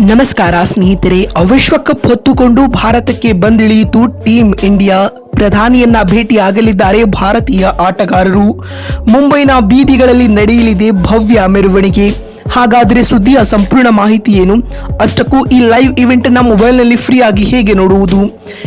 ನಮಸ್ಕಾರ ಸ್ನೇಹಿತರೆ ವಿಶ್ವಕಪ್ ಹೊತ್ತುಕೊಂಡು ಭಾರತಕ್ಕೆ ಬಂದಿಳಿಯಿತು ಟೀಮ್ ಇಂಡಿಯಾ. ಪ್ರಧಾನಿಯನ್ನ ಭೇಟಿಯಾಗಲಿದ್ದಾರೆ ಭಾರತೀಯ ಆಟಗಾರರು. ಮುಂಬೈನ ಬೀದಿಗಳಲ್ಲಿ ನಡೆಯಲಿದೆ ಭವ್ಯ ಮೆರವಣಿಗೆ. ಹಾಗಾದ್ರೆ ಸುದ್ದಿಯ ಸಂಪೂರ್ಣ ಮಾಹಿತಿ ಏನು? ಅಷ್ಟಕ್ಕೂ ಈ ಲೈವ್ ಇವೆಂಟ್ನ ಮೊಬೈಲ್ನಲ್ಲಿ ಫ್ರೀ ಆಗಿ ಹೇಗೆ ನೋಡುವುದು?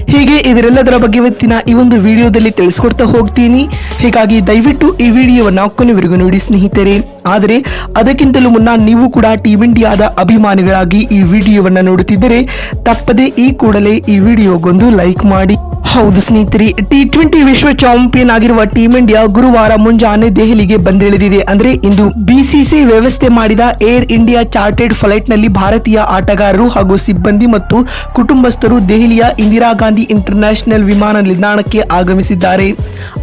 ಹೀಗೆ ಇದರೆಲ್ಲದರ ಬಗ್ಗೆ ಇವತ್ತಿನ ಈ ಒಂದು ವಿಡಿಯೋದಲ್ಲಿ ತಿಳಿಸ್ಕೊಡ್ತಾ ಹೋಗ್ತೀನಿ. ಹೀಗಾಗಿ ದಯವಿಟ್ಟು ಈ ವಿಡಿಯೋವನ್ನು ಕೊನೆವರೆಗೂ ನೋಡಿ ಸ್ನೇಹಿತರೆ. ಆದರೆ, ಅದಕ್ಕಿಂತಲೂ ಮುನ್ನ ನೀವು ಕೂಡ ಟೀಮ್ ಇಂಡಿಯಾದ ಅಭಿಮಾನಿಗಳಾಗಿ ಈ ವಿಡಿಯೋವನ್ನು ನೋಡುತ್ತಿದ್ದರೆ, ತಪ್ಪದೆ ಈ ಕೂಡಲೇ ಈ ವಿಡಿಯೋಗೊಂದು ಲೈಕ್ ಮಾಡಿ. ಹೌದು ಸ್ನೇಹಿತರೆ ಟಿ ಟ್ವೆಂಟಿ ವಿಶ್ವ ಚಾಂಪಿಯನ್ ಆಗಿರುವ ಟೀಮ್ ಇಂಡಿಯಾ ಗುರುವಾರ ಮುಂಜಾನೆ ದೆಹಲಿಗೆ ಬಂದಿಳಿದಿದೆ. ಅಂದ್ರೆ ಇಂದು ಬಿಸಿಸಿ ವ್ಯವಸ್ಥೆ ಮಾಡಿದ ಏರ್ ಇಂಡಿಯಾ ಚಾರ್ಟೆಡ್ ಫ್ಲೈಟ್ನಲ್ಲಿ ಭಾರತೀಯ ಆಟಗಾರರು ಹಾಗೂ ಸಿಬ್ಬಂದಿ ಮತ್ತು ಕುಟುಂಬಸ್ಥರು ದೆಹಲಿಯ ಇಂದಿರಾ ಗಾಂಧಿ ಇಂಟರ್ನ್ಯಾಷನಲ್ ವಿಮಾನ ನಿಲ್ದಾಣಕ್ಕೆ ಆಗಮಿಸಿದ್ದಾರೆ.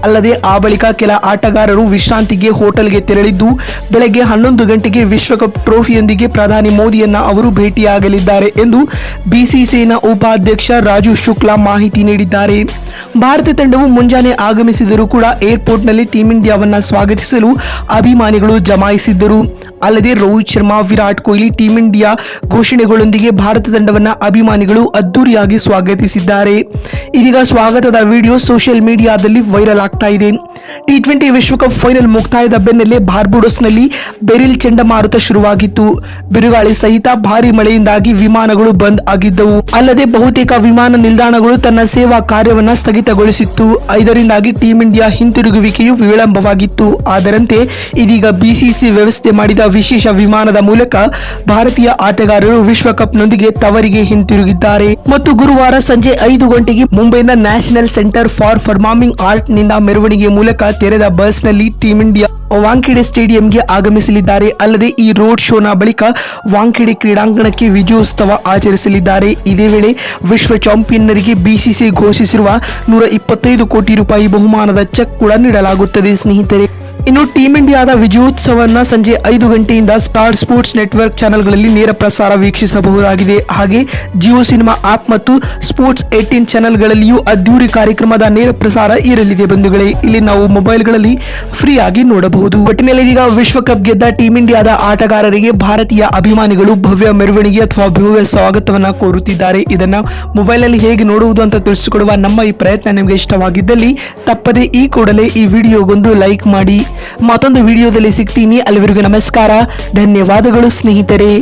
ಅಲ್ಲದೆ ಆ ಬಳಿಕ ಕೆಲ ಆಟಗಾರರು ವಿಶ್ರಾಂತಿಗೆ ಹೋಟೆಲ್ಗೆ ತೆರಳಿದ್ದು, ಬೆಳಗ್ಗೆ ಹನ್ನೊಂದು ಗಂಟೆಗೆ ವಿಶ್ವಕಪ್ ಟ್ರೋಫಿಯೊಂದಿಗೆ ಪ್ರಧಾನಿ ಮೋದಿಯನ್ನ ಅವರು ಭೇಟಿಯಾಗಲಿದ್ದಾರೆ ಎಂದು ಬಿಸಿಸಿನ ಉಪಾಧ್ಯಕ್ಷ ರಾಜು ಶುಕ್ಲಾ ಮಾಹಿತಿ ನೀಡಿದ್ದಾರೆ. ಭಾರತ ತಂಡವು ಮುಂಜಾನೆ ಆಗಮಿಸಿದರೂ ಕೂಡ ಏರ್ಪೋರ್ಟ್ನಲ್ಲಿ ಟೀಂ ಇಂಡಿಯಾವನ್ನ ಸ್ವಾಗತಿಸಲು ಅಭಿಮಾನಿಗಳು ಜಮಾಯಿಸಿದ್ದರು. ಅಲ್ಲದೆ ರೋಹಿತ್ ಶರ್ಮಾ, ವಿರಾಟ್ ಕೊಹ್ಲಿ ಟೀಂ ಇಂಡಿಯಾ ಘೋಷಣೆಗಳೊಂದಿಗೆ ಭಾರತ ತಂಡವನ್ನ ಅಭಿಮಾನಿಗಳು ಅದ್ದೂರಿಯಾಗಿ ಸ್ವಾಗತಿಸಿದ್ದಾರೆ. ಇದೀಗ ಸ್ವಾಗತದ ವಿಡಿಯೋ ಸೋಷಿಯಲ್ ಮೀಡಿಯಾದಲ್ಲಿ ವೈರಲ್ ಆಗ್ತಾ ಇದೆ. ಟಿ ಟ್ವೆಂಟಿ ವಿಶ್ವಕಪ್ ಫೈನಲ್ ಮುಕ್ತಾಯದ ಬೆನ್ನಲ್ಲೇ ಬಾರ್ಬುಡೋಸ್ನಲ್ಲಿ ಬೆರಿಲ್ ಚಂಡಮಾರುತ ಶುರುವಾಗಿತ್ತು. ಬಿರುಗಾಳಿ ಸಹಿತ ಭಾರಿ ಮಳೆಯಿಂದಾಗಿ ವಿಮಾನಗಳು ಬಂದ್ ಆಗಿದ್ದವು. ಅಲ್ಲದೆ ಬಹುತೇಕ ವಿಮಾನ ನಿಲ್ದಾಣಗಳು ತನ್ನ ಸೇವಾ ಕಾರ್ಯವನ್ನು ಸ್ಥಗಿತಗೊಳಿಸಿತ್ತು. ಇದರಿಂದಾಗಿ ಟೀಂ ಇಂಡಿಯಾ ಹಿಂತಿರುಗುವಿಕೆಯು ವಿಳಂಬವಾಗಿತ್ತು. ಅದರಂತೆ ಇದೀಗ ಬಿಸಿಸಿ ವ್ಯವಸ್ಥೆ ಮಾಡಿದ ವಿಶೇಷ ವಿಮಾನದ ಮೂಲಕ ಭಾರತೀಯ ಆಟಗಾರರು ವಿಶ್ವಕಪ್ನೊಂದಿಗೆ ತವರಿಗೆ ಹಿಂತಿರುಗಿದ್ದಾರೆ. ಮತ್ತು ಗುರುವಾರ ಸಂಜೆ ಐದು ಗಂಟೆಗೆ ಮುಂಬೈನ ನ್ಯಾಷನಲ್ ಸೆಂಟರ್ ಫಾರ್ ಪರ್ಫಾರ್ಮಿಂಗ್ ಆರ್ಟ್ನಿಂದ ಮೆರವಣಿಗೆ ಮೂಲಕ ತೆರೆದ ಬಸ್ನಲ್ಲಿ ಟೀಂ ಇಂಡಿಯಾ ವಾಂಖೆಡೆ ಸ್ಟೇಡಿಯಂಗೆ ಆಗಮಿಸಲಿದ್ದಾರೆ. ಅಲ್ಲದೆ ಈ ರೋಡ್ ಶೋನ ಬಳಿಕ ವಾಂಖೆಡೆ ಕ್ರೀಡಾಂಗಣಕ್ಕೆ ವಿಜಯೋತ್ಸವ ಆಚರಿಸಲಿದ್ದಾರೆ. ಇದೇ ವೇಳೆ ವಿಶ್ವ ಚಾಂಪಿಯನ್ನರಿಗೆ ಬಿಸಿಸಿ ಘೋಷಿಸಿರುವ ನೂರ ಇಪ್ಪತ್ತೈದು ಕೋಟಿ ರೂಪಾಯಿ ಬಹುಮಾನದ ಚೆಕ್ ಕೂಡ ನೀಡಲಾಗುತ್ತದೆ. ಸ್ನೇಹಿತರೆ, ಇನ್ನು ಟೀಂ ಇಂಡಿಯಾದ ವಿಜಯೋತ್ಸವವನ್ನು ಸಂಜೆ ಐದು ಗಂಟೆಯಿಂದ ಸ್ಟಾರ್ ಸ್ಪೋರ್ಟ್ಸ್ ನೆಟ್ವರ್ಕ್ ಚಾನೆಲ್ಗಳಲ್ಲಿ ನೇರ ಪ್ರಸಾರ ವೀಕ್ಷಿಸಬಹುದಾಗಿದೆ. ಹಾಗೆ ಜಿಯೋ ಸಿನಿಮಾ ಆಪ್ ಮತ್ತು ಸ್ಪೋರ್ಟ್ಸ್ ಏಟೀನ್ ಚಾನೆಲ್ಗಳಲ್ಲಿಯೂ ಅದ್ದೂರಿ ಕಾರ್ಯಕ್ರಮದ ನೇರ ಪ್ರಸಾರ ಇರಲಿದೆ. ಬಂಧುಗಳೇ, ಇಲ್ಲಿ ನಾವು ಮೊಬೈಲ್ಗಳಲ್ಲಿ ಫ್ರೀ ಆಗಿ ನೋಡಬಹುದು ಒಟ್ಟಿನಲ್ಲಿ ಇದೀಗ ವಿಶ್ವಕಪ್ ಗೆದ್ದ ಟೀಂ ಇಂಡಿಯಾದ ಆಟಗಾರರಿಗೆ ಭಾರತೀಯ ಅಭಿಮಾನಿಗಳು ಭವ್ಯ ಮೆರವಣಿಗೆ ಅಥವಾ ಭವ್ಯ ಸ್ವಾಗತವನ್ನ ಕೋರುತ್ತಿದ್ದಾರೆ. ಇದನ್ನ ಮೊಬೈಲ್ನಲ್ಲಿ ಹೇಗೆ ನೋಡುವುದು ಅಂತ ತಿಳಿಸಿಕೊಡುವ ನಮ್ಮ ಈ ಪ್ರಯತ್ನ ನಿಮಗೆ ಇಷ್ಟವಾಗಿದ್ದಲ್ಲಿ ತಪ್ಪದೆ ಈ ಕೂಡಲೇ ಈ ವಿಡಿಯೋಗೊಂದು ಲೈಕ್ ಮಾಡಿ. ಮತ್ತೊಂದು ವಿಡಿಯೋದಲ್ಲಿ ಸಿಗ್ತೀನಿ. ಅಲ್ಲಿವರೆಗೂ ನಮಸ್ಕಾರ. ಧನ್ಯವಾದಗಳು ಸ್ನೇಹಿತರೆ.